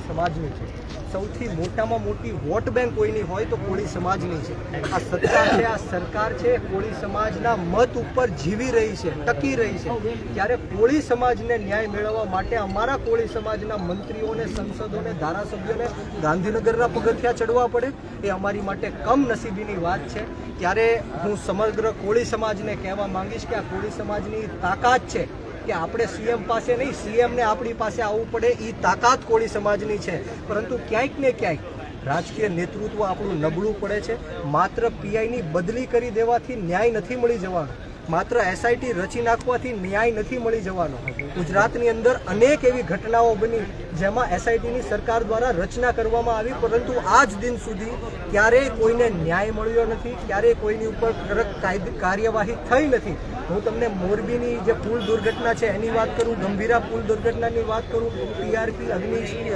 કોળી સમાજની છે. સૌથી મોટામાં મોટી વોટ બેંક કોઈની હોય તો કોળી સમાજની છે. આ સત્તા છે, આ સરકાર છે, કોળી સમાજના મત ઉપર જીવી રહી છે, ટકી રહી છે. ત્યારે કોળી સમાજને ન્યાય મેળવવા માટે અમારા કોળી સમાજના મંત્રીઓને, સંસદોને, ધારાસભ્યોને ગાંધીનગરના પગથિયા ચડવા પડે. એ અમારી માટે કમનસીબીની વાત છે. ત્યારે હું સમગ્ર કોળી સમાજને કહેવા માંગીશ કે આ કોળી સમાજની તાકાત છે. કે આપણે સીએમ પાસે નહીં, સીએમને આપણી પાસે આવવું પડે એ તાકાત કોળી સમાજની છે. પરંતુ ક્યાંક ને ક્યાંક રાજકીય નેતૃત્વ આપણું નબળું પડે છે. માત્ર પીઆઈની બદલી કરી દેવાથી ન્યાય નથી મળી જવાનો. માત્ર એસઆઈટી રચી નાખવાથી ન્યાય નથી મળી જવાનો. ગુજરાતની અંદર અનેક એવી ઘટનાઓ બની જેમાં એસઆઈટીની સરકાર દ્વારા રચના કરવામાં આવી, પરંતુ આજ દિન સુધી ક્યારેય કોઈને ન્યાય મળ્યો નથી, ક્યારેય કોઈની ઉપર કડક કાર્યવાહી થઈ નથી. હું તમને મોરબીની જે પુલ દુર્ઘટના છે એની વાત કરું, ગંભીરા પુલ દુર્ઘટનાની વાત કરું ટીઆરપી અગ્નિ